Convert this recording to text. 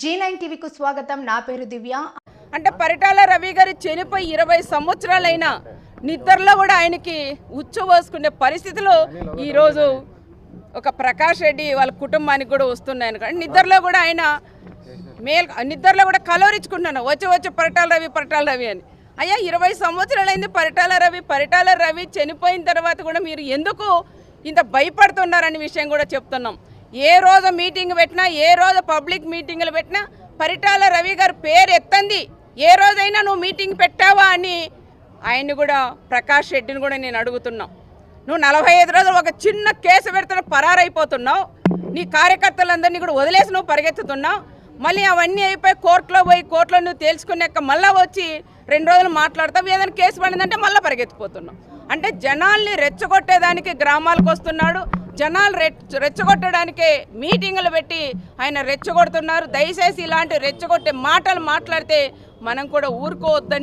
G nine టీవీకు స్వాగతం. నా పేరు దివ్య. అంటే పరిటాల రవి గారు చనిపోయి ఇరవై సంవత్సరాలైనా నిద్రలో కూడా ఆయనకి ఉచ్చు పరిస్థితులు ఈరోజు ఒక ప్రకాష్ రెడ్డి వాళ్ళ కుటుంబానికి కూడా వస్తున్నాయని కానీ నిద్రలో కూడా ఆయన మేల్ నిద్రలో కూడా కలవరించుకుంటున్నాను. వచ్చి వచ్చి పరిటాల రవి పరిటాల రవి అని. అయ్యా ఇరవై సంవత్సరాలైంది పరిటాల రవి పరిటాల రవి చనిపోయిన తర్వాత కూడా మీరు ఎందుకు ఇంత భయపడుతున్నారనే విషయం కూడా చెప్తున్నాం. ఏ రోజు మీటింగ్ పెట్టినా ఏ రోజు పబ్లిక్ మీటింగ్లు పెట్టినా పరిటాల రవి గారి పేరు ఎత్తంది. ఏ రోజైనా నువ్వు మీటింగ్ పెట్టావా అని ఆయన్ని కూడా ప్రకాష్ రెడ్డిని కూడా నేను అడుగుతున్నా. నువ్వు నలభై ఐదు రోజులు ఒక చిన్న కేసు పెడుతున్న పరారైపోతున్నావు. నీ కార్యకర్తలందరినీ కూడా వదిలేసి నువ్వు పరిగెత్తుతున్నావు. మళ్ళీ అవన్నీ అయిపోయి కోర్టులో పోయి కోర్టులో నువ్వు తేల్చుకున్నాక మళ్ళీ వచ్చి రెండు రోజులు మాట్లాడతావు. ఏదైనా కేసు పడిందంటే మళ్ళీ పరిగెత్తిపోతున్నావు. అంటే జనాల్ని రెచ్చగొట్టేదానికి గ్రామాలకు వస్తున్నాడు. జనాలు రెచ్చగొట్టడానికే రెచ్చగొట్టడానికి మీటింగులు పెట్టి ఆయన రెచ్చగొడుతున్నారు. దయచేసి ఇలాంటి రెచ్చగొట్టే మాటలు మాట్లాడితే మనం కూడా ఊరుకోవద్దని